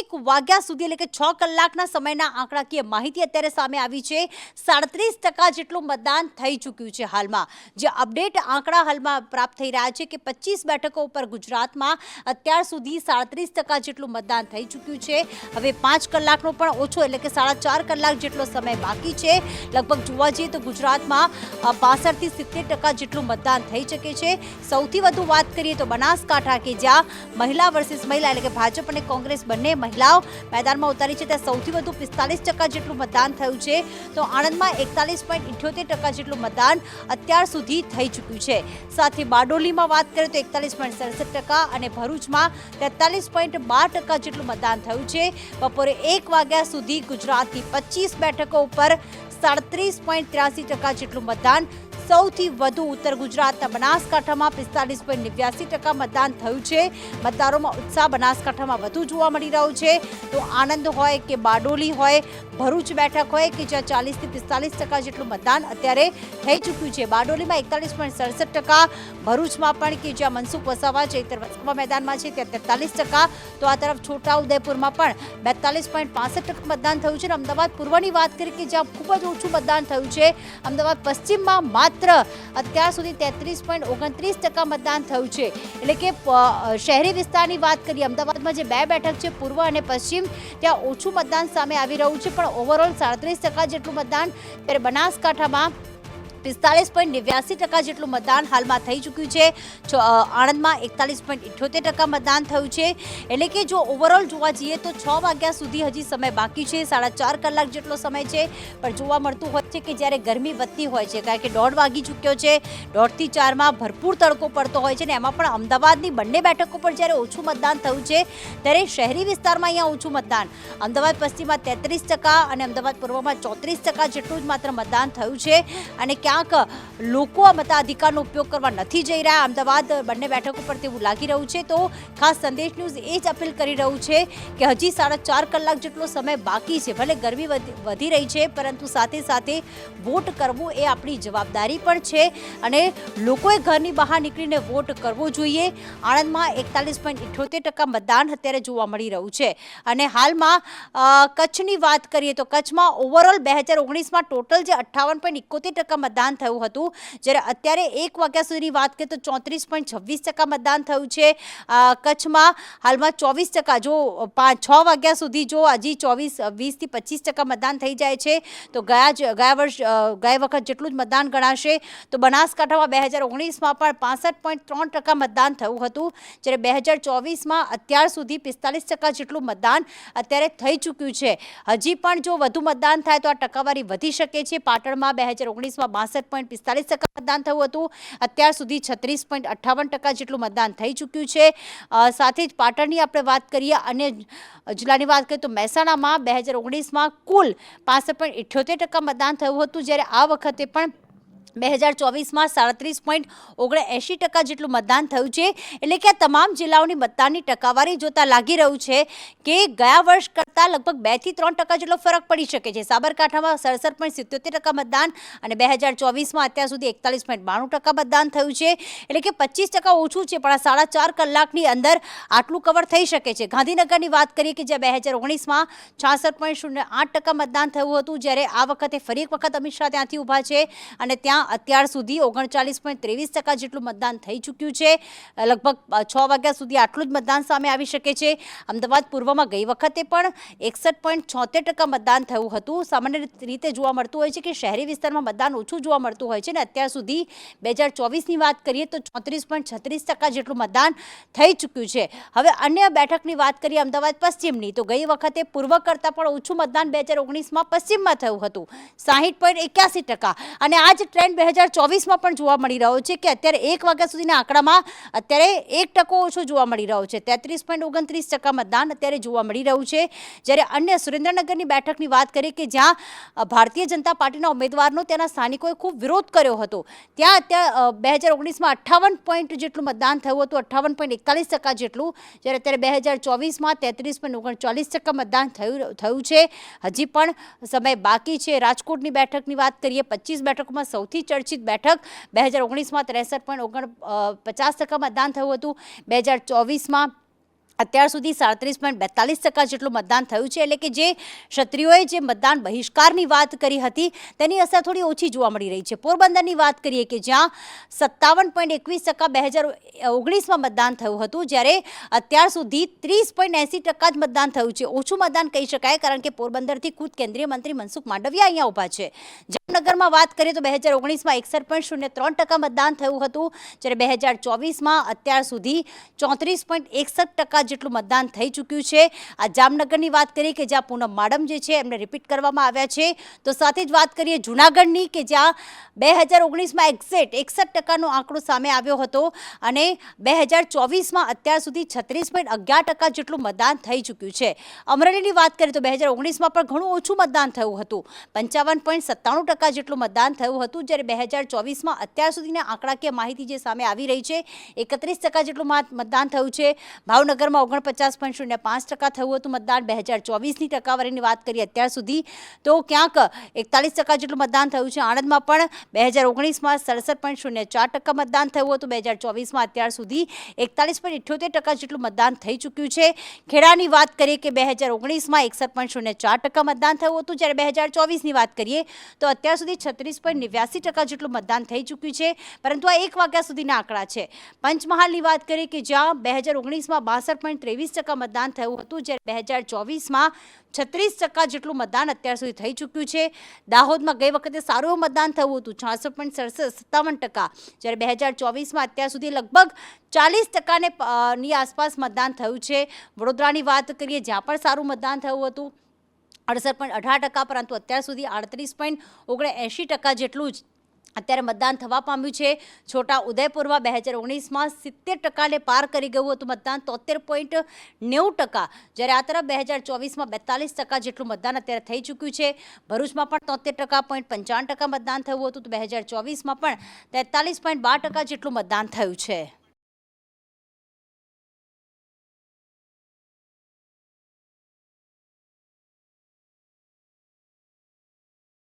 એક વાગ્યા સુધી એટલે કે છ કલાકના સમયના આંકડાકીય માહિતી અત્યારે સામે આવી છે. સાડત્રીસ ટકા જેટલું મતદાન થઈ ચૂક્યું છે હાલમાં. જે અપડેટ આંકડા હાલમાં પ્રાપ્ત થઈ રહ્યા છે કે પચીસ બેઠકો ઉપર ગુજરાતમાં અત્યાર સુધી સાડત્રીસ ટકા જેટલું મતદાન થઈ ચૂક્યું છે. હવે પાંચ કલાકનો પણ ઓછો એટલે કે સાડા ચાર કલાક જેટલો સમય બાકી છે. લગભગ જોવા જઈએ તો ગુજરાતમાં બાસઠથી સિત્તેર ટકા જેટલું મતદાન થઈ શકે છે. સૌથી વધુ વાત કરીએ તો બનાસકાંઠા કે જ્યાં મહિલા વર્સિસ મહિલા એટલે કે ભાજપ અને કોંગ્રેસ બંને મહિલાઓ મેદાનમાં ઉતારી છે ત્યાં સૌથી વધુ પિસ્તાલીસ ટકા જેટલું મતદાન થયું છે. તો આણંદમાં એકતાલીસ પોઈન્ટ ઇઠ્યોતેર ટકા જેટલું મતદાન અત્યાર સુધી થઈ ચૂક્યું છે. સાથે બારડોલીમાં વાત કરીએ તો એકતાલીસ પોઈન્ટ સડસઠ ટકા અને ભરૂચમાં તેતાલીસ પોઈન્ટ બાર ટકા જેટલું મતદાન થયું છે. બપોરે એક વાગ્યા સુધી ગુજરાતની પચીસ બેઠકો ઉપર સાડત્રીસ પોઈન્ટ ત્ર્યાસી ટકા જેટલું મતદાન સૌથી વધુ ઉત્તર ગુજરાતના બનાસકાંઠામાં પિસ્તાલીસ પોઈન્ટ નેવ્યાસી ટકા મતદાન થયું છે. મતદારોમાં ઉત્સાહ બનાસકાંઠામાં વધુ જોવા મળી રહ્યો છે. તો આણંદ હોય કે બારડોલી હોય, ભરૂચ બેઠક હોય કે જ્યાં ચાલીસથી પિસ્તાલીસ ટકા જેટલું મતદાન અત્યારે થઈ ચૂક્યું છે. બારડોલીમાં એકતાલીસ પોઈન્ટ સડસઠ ટકા, ભરૂચમાં પણ કે જ્યાં મનસુખ વસાવા ચૈતર વસાવા મેદાનમાં છે ત્યાં તેતાલીસ ટકા. તો આ તરફ છોટાઉદેપુરમાં પણ બેતાલીસ પોઈન્ટ પાસઠ ટકા મતદાન થયું છે અને અમદાવાદ પૂર્વની વાત કરીએ કે જ્યાં ખૂબ જ ઓછું મતદાન થયું છે. અમદાવાદ પશ્ચિમમાં માત્ર અત્યાર સુધી તેત્રીસ પોઈન્ટ ઓગણત્રીસ ટકા મતદાન થયું છે. એટલે કે શહેરી વિસ્તારની વાત કરીએ, અમદાવાદમાં જે બે બેઠક છે, પૂર્વ અને પશ્ચિમ, ત્યાં ઓછું મતદાન સામે આવી રહ્યું છે, પણ ઓવરઓલ સાડત્રીસ ટકા જેટલું મતદાન ત્યારે બનાસકાંઠામાં પિસ્તાલીસ પોઈન્ટ નેવ્યાસી ટકા જેટલું મતદાન હાલમાં થઈ ચૂક્યું છે. આણંદમાં એકતાલીસ પોઈન્ટ ઇઠ્યોતેર ટકા મતદાન થયું છે. એટલે કે જો ઓવરઓલ જોવા જઈએ તો છ વાગ્યા સુધી હજી સમય બાકી છે. સાડા ચાર કલાક જેટલો સમય છે. પણ જોવા મળતું હોય છે કે જ્યારે ગરમી વધતી હોય છે, કારણ કે દોઢ વાગી ચૂક્યો છે. દોઢથી ચારમાં ભરપૂર તડકો પડતો હોય છે ને એમાં પણ અમદાવાદની બંને બેઠકો પર જ્યારે ઓછું મતદાન થયું છે, ત્યારે શહેરી વિસ્તારમાં અહીંયા ઓછું મતદાન. અમદાવાદ પશ્ચિમમાં તેત્રીસ ટકા અને અમદાવાદ પૂર્વમાં ચોત્રીસ ટકા જેટલું જ માત્ર મતદાન થયું છે. અને ક્યાંક લોકો આ મતાધિકારનો ઉપયોગ કરવા નથી જઈ રહ્યા. અમદાવાદ બંને બેઠકો પર તેવું લાગી રહ્યું છે. તો ખાસ સંદેશ ન્યૂઝ એ જ અપીલ કરી રહ્યું છે કે હજી સાડા ચાર કલાક જેટલો સમય બાકી છે. ભલે ગરમી વધી રહી છે, પરંતુ સાથે સાથે વોટ કરવો એ આપણી જવાબદારી પણ છે અને લોકોએ ઘરની બહાર નીકળીને વોટ કરવો જોઈએ. આણંદમાં એકતાલીસ પોઈન્ટ ઇઠ્યોતેર ટકા મતદાન અત્યારે જોવા મળી રહ્યું છે. અને હાલમાં કચ્છની વાત કરીએ તો કચ્છમાં ઓવરઓલ બે હજાર ઓગણીસમાં ટોટલ જે અઠ્ઠાવન પોઈન્ટ ઇકોતેર ટકા મતદાન થયું હતું. જ્યારે અત્યારે એક વાગ્યા સુધીની વાત કરીએ તો ચોત્રીસ પોઈન્ટ છવ્વીસ ટકા મતદાન થયું છે. કચ્છમાં હાલમાં ચોવીસ ટકા, જો પાંચ, છ વાગ્યા સુધી જો હજી ચોવીસ વીસથી પચીસ ટકા મતદાન થઈ જાય છે, તો ગયા જ, ગયા વર્ષ ગયા વખત જેટલું જ મતદાન ગણાશે. તો બનાસકાંઠામાં બે હજાર ઓગણીસમાં પણ પાસઠ પોઈન્ટ ત્રણ ટકા મતદાન થયું હતું. જ્યારે બે હજાર ચોવીસમાં અત્યાર સુધી પિસ્તાલીસ ટકા જેટલું મતદાન અત્યારે થઈ ચૂક્યું છે. હજી પણ જો વધુ મતદાન થાય તો આ ટકાવારી વધી શકે છે. પાટણમાં બે હજાર ઓગણીસમાં બાસઠ પોઈન્ટ પિસ્તાલીસ ટકા મતદાન થયું હતું. અત્યાર સુધી છત્રીસ પોઈન્ટ અઠ્ઠાવન ટકા જેટલું મતદાન થઈ ચૂક્યું છે. સાથે જ પાટણની આપણે વાત કરીએ અને જિલ્લાની વાત કરીએ તો મહેસાણામાં બે હજાર ઓગણીસમાં કુલ પાસઠ પોઈન્ટ ઇઠ્યોતેર ટકા મતદાન થયું હતું. જ્યારે આ વખતે પણ બે હજાર ચોવીસમાં સાડત્રીસ પોઈન્ટ ઓગણએંશી ટકા જેટલું મતદાન થયું છે. એટલે કે આ તમામ જિલ્લાઓની મતદાનની ટકાવારી જોતા લાગી રહ્યું છે કે ગયા વર્ષ કરતાં લગભગ બેથી ત્રણ ટકા જેટલો ફરક પડી શકે છે. સાબરકાંઠામાં સડસઠ પોઈન્ટ સિત્યોતેર ટકા મતદાન અને બે હજાર ચોવીસમાં અત્યાર સુધી એકતાલીસ પોઈન્ટ બાણું ટકા મતદાન થયું છે. એટલે કે પચીસ ટકા ઓછું છે, પણ આ સાડા ચાર કલાકની અંદર આટલું કવર થઈ શકે છે. ગાંધીનગરની વાત કરીએ કે જ્યાં બે હજાર ઓગણીસમાં છાસઠ પોઈન્ટ શૂન્ય આઠ ટકા મતદાન થયું હતું, જ્યારે આ વખતે ફરી એક વખત અમિત શાહ ત્યાંથી ઊભા છે અને ત્યાં અત્યાર સુધી ઓગણચાલીસ પોઈન્ટ ત્રેવીસ ટકા જેટલું મતદાન થઈ ચૂક્યું છે. લગભગ છ વાગ્યા સુધી આટલું જ મતદાન સામે આવી શકે છે. અમદાવાદ પૂર્વમાં ગઈ વખતે પણ એકસઠ પોઈન્ટ છોતેર ટકા મતદાન થયું હતું. સામાન્ય રીતે જોવા મળતું હોય છે કે શહેરી વિસ્તારમાં મતદાન ઓછું જોવા મળતું હોય છે ને અત્યાર સુધી બે હજાર ચોવીસની વાત કરીએ તો ચોત્રીસ પોઈન્ટ છત્રીસ ટકા જેટલું મતદાન થઈ ચૂક્યું છે. હવે અન્ય બેઠકની વાત કરીએ અમદાવાદ પશ્ચિમની, તો ગઈ વખતે પૂર્વ કરતાં પણ ઓછું મતદાન બે હજાર ઓગણીસમાં પશ્ચિમમાં થયું હતું. સાહીઠ પોઈન્ટ એક્યાસી ટકા. અને આ જ ટ્રેન્ડ બે હજાર ચોવીસમાં પણ જોવા મળી રહ્યો છે કે અત્યારે એક વાગ્યા સુધીના આંકડામાં અત્યારે એક ટકો ઓછો જોવા મળી રહ્યો છે. તેત્રીસ પોઈન્ટ ઓગણત્રીસ ટકા મતદાન અત્યારે જોવા મળી રહ્યું છે. જ્યારે અન્ય સુરેન્દ્રનગરની બેઠકની વાત કરીએ કે જ્યાં ભારતીય જનતા પાર્ટીના ઉમેદવારનો તેના સ્થાનિકોએ ખૂબ વિરોધ કર્યો હતો, ત્યાં અત્યારે બે હજાર ઓગણીસમાં અઠ્ઠાવન પોઈન્ટ જેટલું મતદાન થયું હતું, અઠ્ઠાવન પોઈન્ટ એકતાલીસ ટકા જેટલું. જ્યારે અત્યારે બે હજાર ચોવીસમાં તેત્રીસ પોઈન્ટ ઓગણચાલીસ ટકા મતદાન થયું થયું છે. હજી પણ સમય બાકી છે. રાજકોટની બેઠકની વાત કરીએ, પચીસ બેઠકોમાં સૌથી ચર્ચિત બેઠક બે હજાર ઓગણીસમાં ત્રેસઠ પોઈન્ટ ઓગણ પચાસ ટકા મતદાન થયું હતું. બે હજાર ચોવીસમાં અત્યાર સુધી સાડત્રીસ પોઈન્ટ બેતાલીસ ટકા જેટલું મતદાન થયું છે. એટલે કે જે ક્ષત્રિયોએ જે મતદાન બહિષ્કારની વાત કરી હતી, તેની અસર થોડી ઓછી જોવા મળી રહી છે. પોરબંદરની વાત કરીએ કે જ્યાં સત્તાવન પોઈન્ટ એકવીસ ટકા બે હજાર ઓગણીસમાં મતદાન થયું હતું, જ્યારે અત્યાર સુધી ત્રીસ પોઈન્ટ એંસી ટકા જ મતદાન થયું છે. ઓછું મતદાન કહી શકાય, કારણ કે પોરબંદરથી ખુદ કેન્દ્રીય મંત્રી મનસુખ માંડવિયા અહીંયા ઊભા છે. જામનગરમાં વાત કરીએ તો બે હજાર ઓગણીસમાં એકસઠ પોઈન્ટ શૂન્ય ત્રણ ટકા મતદાન થયું હતું, જ્યારે બે હજાર ચોવીસમાં અત્યાર સુધી ચોત્રીસ પોઈન્ટ એકસઠ ટકા જેટલું મતદાન થઈ ચૂક્યું છે. આ જામનગરની વાત કરીએ કે જ્યાં પૂનમ માડમ જે છે એમને રિપીટ કરવામાં આવ્યા છે. તો સાથે જ વાત કરીએ જૂનાગઢની કે જ્યાં બે હજાર ઓગણીસમાં એક્ઝેટ એકસઠ ટકાનો આંકડો સામે આવ્યો હતો અને બે હજાર ચોવીસમાં અત્યાર સુધી છત્રીસ પોઈન્ટ અગિયાર ટકા જેટલું મતદાન થઈ ચૂક્યું છે. અમરેલીની વાત કરીએ તો બે હજાર ઓગણીસમાં પણ ઘણું ઓછું મતદાન થયું હતું. પંચાવન પોઈન્ટ સત્તાણું ટકા જેટલું મતદાન થયું હતું, જ્યારે બે હજાર ચોવીસમાં અત્યાર સુધીના આંકડાકીય માહિતી જે સામે આવી રહી છે, એકત્રીસ ટકા જેટલું મત- મતદાન થયું છે. ભાવનગરમાં ઓગણપચાસ પોઈન્ટ શૂન્ય પાંચ ટકા થયું હતું મતદાન. બે હજાર ચોવીસની ટકાવારીની વાત કરીએ અત્યાર સુધી, તો ક્યાંક એકતાલીસ ટકા જેટલું મતદાન થયું છે. આણંદમાં પણ બે હજાર ઓગણીસમાં સડસઠ પોઈન્ટ શૂન્ય ચાર ટકા મતદાન થયું હતું. બે હજાર ચોવીસમાં અત્યાર સુધી એકતાલીસ પોઈન્ટ ઇઠ્યોતેર ટકા જેટલું મતદાન થઈ ચૂક્યું છે. ખેડાની વાત કરીએ કે બે હજાર ઓગણીસમાં એકસઠ પોઈન્ટ શૂન્ય ચાર ટકા મતદાન થયું હતું. જ્યારે બે હજાર ચોવીસની વાત કરીએ, તો અત્યાર સુધી છત્રીસ પોઈન્ટ નેવ્યાસી ટકા જેટલું મતદાન થઈ ચૂક્યું છે, પરંતુ આ એક વાગ્યા સુધીના આંકડા છે. પંચમહાલની વાત કરીએ કે જ્યાં બે હજાર ઓગણીસમાં બાસઠ પોઈન્ટ ત્રેવીસ ટકા મતદાન થયું હતું, જ્યારે બે હજાર ચોવીસમાં છત્રીસ ટકા જેટલું મતદાન અત્યાર સુધી થઈ ચૂક્યું છે. દાહોદમાં ગઈ વખતે સારું મતદાન થયું હતું, છાસઠ પોઈન્ટ સડસઠ સત્તાવન ટકા. જ્યારે બે હજાર ચોવીસમાં અત્યાર સુધી લગભગ ચાલીસ ટકાને ની આસપાસ મતદાન થયું છે. વડોદરાની વાત કરીએ, જ્યાં પણ સારું મતદાન થયું હતું અડસઠ પોઈન્ટ અઢાર ટકા, પરંતુ અત્યાર સુધી આડત્રીસ પોઈન્ટ ઓગણએંશી ટકા જેટલું જ અત્યારે મતદાન થવા પામ્યું છે. છોટા ઉદયપુરમાં બે હજાર ઓગણીસમાં સિત્તેર ટકાને પાર કરી ગયું હતું મતદાન, તોતેર પોઈન્ટ નેવું ટકા. જ્યારે આ તરફ બે હજાર ચોવીસમાં બેતાલીસ ટકા જેટલું મતદાન અત્યારે થઈ ચૂક્યું છે. ભરૂચમાં પણ તોતેર ટકા, પોઈન્ટ પંચાવન ટકા મતદાન થયું હતું. તો બે હજાર ચોવીસમાં પણ તેતાલીસ પોઈન્ટ બાર ટકા જેટલું મતદાન થયું છે.